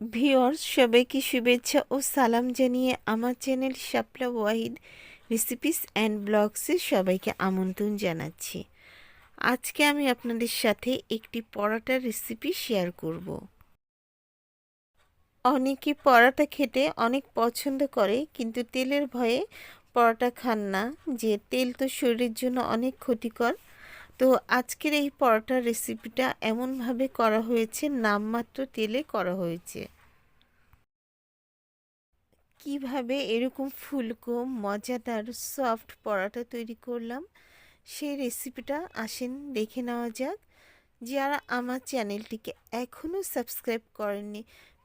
Viewers সবাইকে শুভেচ্ছা ও সালাম জানিয়ে আমার channel Shapla Wahid recipes and ব্লগসে সবাইকে আমন্ত্রণ জানাচ্ছি। আজকে আমি আপনাদের সাথে একটি পরোটার রেসিপি শেয়ার করব। অনেকে পরোটা খেতে অনেক পছন্দ করে, কিন্তু তেলের ভয়ে পরোটা খান না, যে তেল তো শরীরের জন্য অনেক ক্ষতিকর। তো আজকের এই পরোটার রেসিপিটা এমনভাবে করা হয়েছে, নামমাত্র তেলে করা হয়েছে। কীভাবে এরকম ফুলকো, মজাদার সফট পরোটা তৈরি করলাম, সেই রেসিপিটা আসেন দেখে নেওয়া যাক। যারা আমার চ্যানেলটিকে এখনও সাবস্ক্রাইব করেননি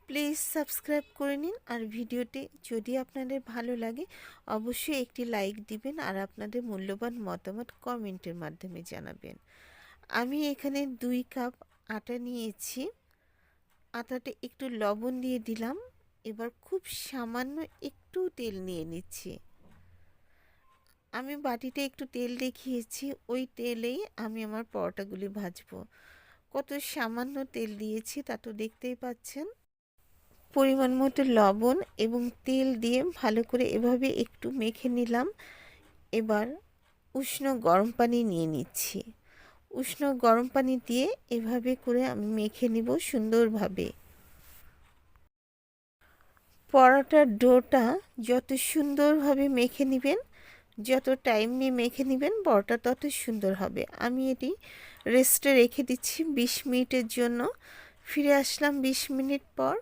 প্লিজ সাবস্ক্রাইব করে নিন। আর ভিডিওটি যদি আপনাদের ভালো লাগে, অবশ্যই একটি লাইক দিবেন আর আপনাদের মূল্যবান মতামত কমেন্টের মাধ্যমে জানাবেন। আমি এখানে দুই কাপ আটা নিয়েছি। আটাটা একটু লবণ দিয়ে দিলাম। এবার খুব সামান্য একটু তেল নিয়ে নিচ্ছি। আমি বাটিতে একটু তেল দেখিয়েছি। ওই তেলেই আমি আমার পরোটাগুলি ভাজবো। কত সামান্য তেল দিয়েছি তা তো দেখতেই পাচ্ছেন। পরিমাণ মতো লবণ এবং তেল দিয়ে ভালো করে এভাবে একটু মেখে নিলাম। এবার উষ্ণ গরম পানি নিয়ে নিচ্ছি। উষ্ণ গরম পানি দিয়ে এভাবে করে আমি মেখে নিব সুন্দরভাবে। পরোটার ডোটা যত সুন্দরভাবে মেখে নেবেন, যত টাইম নিয়ে মেখে নেবেন, পরোটা তত সুন্দর হবে। আমি এটি রেস্টে রেখে দিচ্ছি বিশ মিনিটের জন্য। ফিরে আসলাম বিশ মিনিট পর।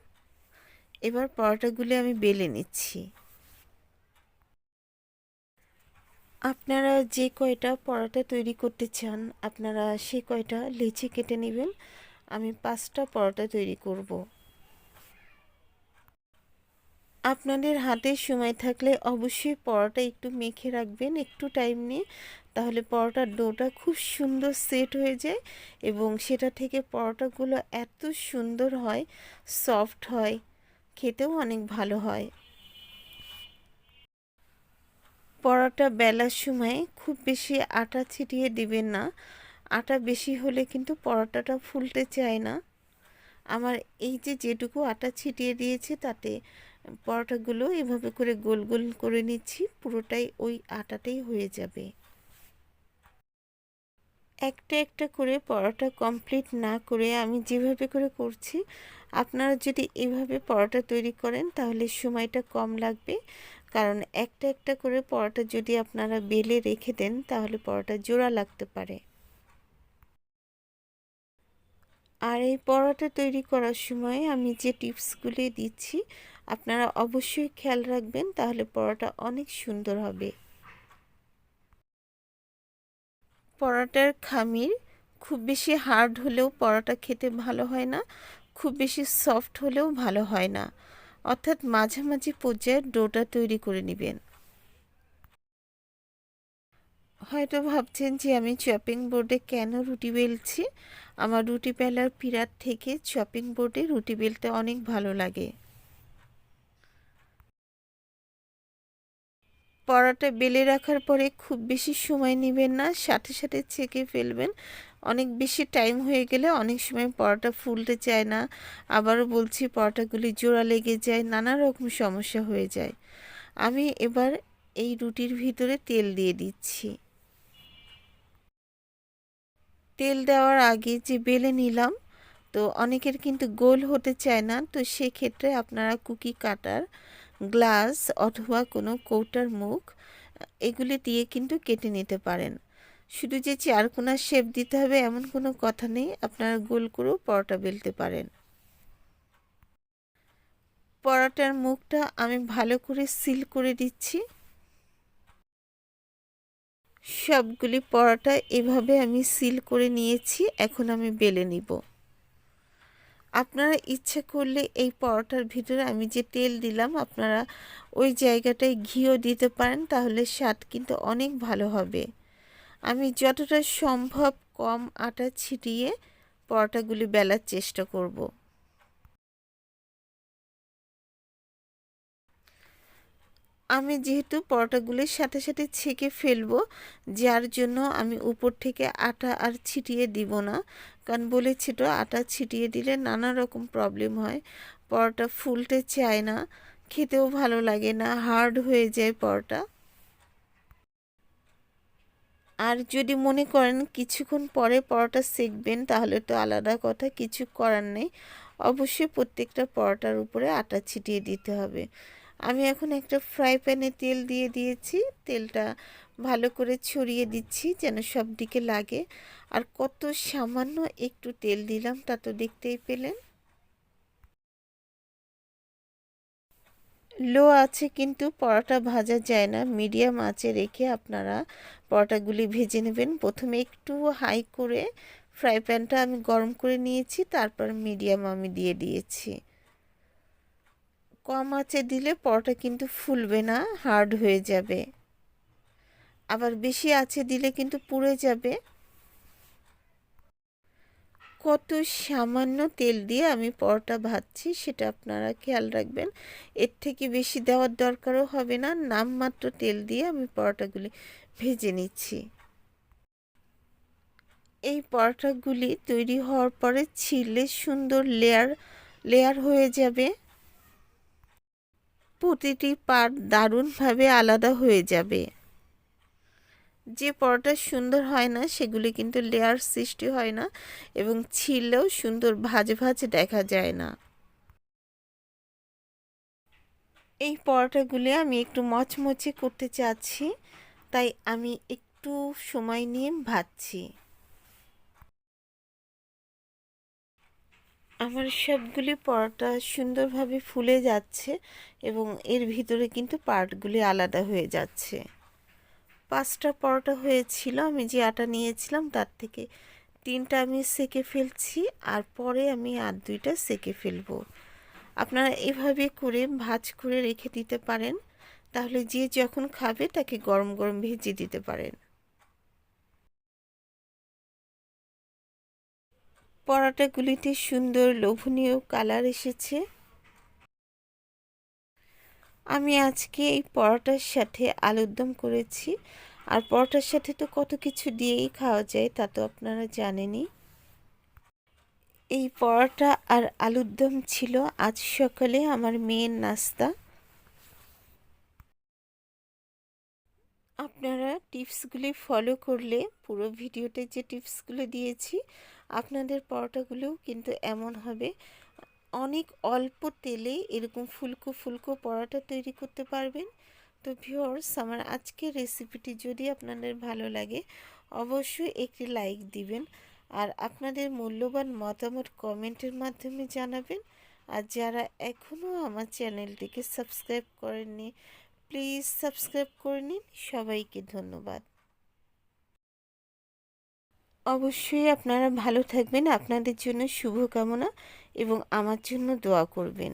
এবার পরোটাগুলি আমি বেলে নিচ্ছি। আপনারা যে কয়টা পরোটা তৈরি করতে চান, আপনারা সে কয়টা লেচি কেটে নেবেন, আমি পাঁচটা পরোটা তৈরি করব। আপনাদের হাতে সময় থাকলে অবশ্যই পরোটা একটু মেখে রাখবেন, একটু টাইম নিয়ে, তাহলে পরোটার ডোটা খুব সুন্দর সেট হয়ে যায় এবং সেটা থেকে পরোটাগুলো এত সুন্দর হয়, সফট হয়। খেতেও অনেক ভালো হয়। পরোটা বেলার সময় খুব বেশি আটা ছিটিয়ে দিবেন না। আটা বেশি হলে কিন্তু পরোটাটা ফুলতে চায় না। আমার এই যে যেটুকু আটা ছিটিয়ে দিয়েছে তাতে পরোটাগুলো এভাবে করে গোল গোল করে নিচ্ছি, পুরোটাই ওই আটাটাই হয়ে যাবে। একটা একটা করে পরোটা কমপ্লিট না করে আমি যেভাবে করে করছি, আপনারা যদি এভাবে পরোটা তৈরি করেন তাহলে সময়টা কম লাগবে। কারণ একটা একটা করে পরোটা যদি আপনারা বেলে রেখে দেন তাহলে পরোটা জোড়া লাগতে পারে। আর এই পরোটা তৈরি করার সময় আমি যে টিপসগুলি দিচ্ছি, আপনারা অবশ্যই খেয়াল রাখবেন তাহলে পরোটা অনেক সুন্দর হবে। পরোটার খামির খুব বেশি হার্ড হলেও পরোটা খেতে ভালো হয় না, খুব বেশি সফট হলেও ভালো হয় না। অর্থাৎ মাঝামাঝি পর্যায়ে ডোটা তৈরি করে নেবেন। হয়তো ভাবছেন যে আমি চপিং বোর্ডে কেন রুটি বেলছি? আমার রুটি বেলার পিরার থেকে চপিং বোর্ডে রুটি বেলতে অনেক ভালো লাগে। পরোটা বেলে রাখার পরে খুব বেশি সময় নেবেন না, সাথে সাথে ছেঁকে ফেলবেন। অনেক বেশি টাইম হয়ে গেলে অনেক সময় পরোটা ফুলতে চায় না। আবারও বলছি, পরোটাগুলি জোড়া লেগে যায়, নানা রকম সমস্যা হয়ে যায়। আমি এবার এই রুটির ভিতরে তেল দিয়ে দিচ্ছি। তেল দেওয়ার আগে যে বেলে নিলাম, তো অনেকের কিন্তু গোল হতে চায় না, তো সেক্ষেত্রে আপনারা কুকি কাটার গ্লাস অথবা কোনো কৌটার মুখ, এগুলি দিয়ে কিন্তু কেটে নিতে পারেন। শুধু যে চারকোনা শেপ দিতে হবে এমন কোনো কথা নেই, আপনারা গোল করেও পরোটা বেলতে পারেন। পরোটার মুখটা আমি ভালো করে সিল করে দিচ্ছি। সবগুলি পরোটা এভাবে আমি সিল করে নিয়েছি, এখন আমি বেলে নিব। আপনারা ইচ্ছে করলে এই পরোটার ভিতরে আমি যে তেল দিলাম, আপনারা ওই জায়গাটায় ঘিও দিতে পারেন, তাহলে স্বাদ কিন্তু অনেক ভালো হবে। আমি যতটা সম্ভব কম আটা ছিটিয়ে পরোটাগুলি বেলার চেষ্টা করব। আমি যেহেতু পরোটাগুলির সাথে সাথে ছেঁকে ফেলব, যার জন্য আমি উপর থেকে আটা আর ছিটিয়ে দিব না। কারণ বলেছি তো, আটা ছিটিয়ে দিলে নানা রকম প্রবলেম হয়। পরোটা ফুলতে চায় না, খেতেও ভালো লাগে না হার্ড হয়ে যায় পরোটা। আর যদি মনে করেন কিছুক্ষণ পরে পরোটা সেকবেন, তাহলে তো আলাদা কথা, কিছু করার নেই। অবশ্যই প্রত্যেকটা পরোটার উপরে আটা ছিটিয়ে দিতে হবে। আমি এখন একটা ফ্রাই প্যানে তেল দিয়ে দিয়েছি। তেলটা ভালো করে ছড়িয়ে দিচ্ছি যেন সব দিকে লাগে। আর কত সামান্য একটু তেল দিলাম, তা তো দেখতেই পেলেন। লো আছে কিন্তু পরোটা ভাজা যায় না। মিডিয়াম আঁচে রেখে আপনারা পরোটাগুলি ভেজে নেবেন। প্রথমে একটু হাই করে ফ্রাই প্যানটা আমি গরম করে নিয়েছি, তারপর মিডিয়াম আমি দিয়ে দিয়েছি। কম আঁচে দিলে পরোটা কিন্তু ফুলবে না হার্ড হয়ে যাবে। আবার বেশি আঁচে দিলে কিন্তু পুড়ে যাবে। কত সামান্য তেল দিয়ে আমি পরোটা ভাজছি, সেটা আপনারা খেয়াল রাখবেন। এর থেকে বেশি দেওয়ার দরকারও হবে না, নামমাত্র তেল দিয়ে আমি পরোটাগুলি ভেজে নিচ্ছি। এই পরোটাগুলি তৈরি হওয়ার পরে ছিলে সুন্দর লেয়ার লেয়ার হয়ে যাবে। প্রতিটি পার্ট দারুণভাবে আলাদা হয়ে যাবে। যে পরোটা সুন্দর হয় না, সেগুলি কিন্তু লেয়ার সৃষ্টি হয় না এবং ছিললেও সুন্দর ভাজে ভাজে দেখা যায় না। এই পরোটাগুলি আমি একটু মচমচে করতে চাচ্ছি, তাই আমি একটু সময় নিয়ে ভাজছি। আমার সবগুলি পরোটা সুন্দরভাবে ফুলে যাচ্ছে এবং এর ভিতরে কিন্তু পার্টগুলি আলাদা হয়ে যাচ্ছে। পাঁচটা পরোটা হয়েছিল, আমি যে আটা নিয়েছিলাম তার থেকে তিনটা আমি সেকে ফেলছি আর পরে আমি আর দুইটা সেকে ফেলব। আপনারা এভাবে করে ভাজ করে রেখে দিতে পারেন, তাহলে যে যখন খাবে তাকে গরম গরম ভেজে দিতে পারেন। পরোটাগুলিতে সুন্দর লোভনীয় কালার এসেছে। আমি আজকে এই পরোটার সাথে আলুর দম করেছি। আর পরোটার সাথে তো কত কিছু দিয়েই খাওয়া যায় তা তো আপনারা জানেনই। এই পরোটা আর আলুর দম ছিল আজ সকালে আমার মেয়ের নাস্তা। আপনারা টিপসগুলি ফলো করলে পুরো ভিডিওতে যে টিপসগুলো দিয়েছি আপনাদের পরোটাগুলোও কিন্তু এমন হবে। অনেক অল্প তেলে এরকম ফুলকো ফুলকো পরোটা তৈরি করতে পারবেন। তো ভিওর্স আমার আজকের রেসিপিটি যদি আপনাদের ভালো লাগে, অবশ্যই একটি লাইক দিবেন আর আপনাদের মূল্যবান মতামত কমেন্টের মাধ্যমে জানাবেন। আর যারা এখনও আমার চ্যানেলটিকে সাবস্ক্রাইব করেননি, প্লিজ সাবস্ক্রাইব করে নিন। সবাইকে ধন্যবাদ। অবশ্যই আপনারা ভালো থাকবেন। আপনাদের জন্য শুভকামনা এবং আমার জন্য দোয়া করবেন।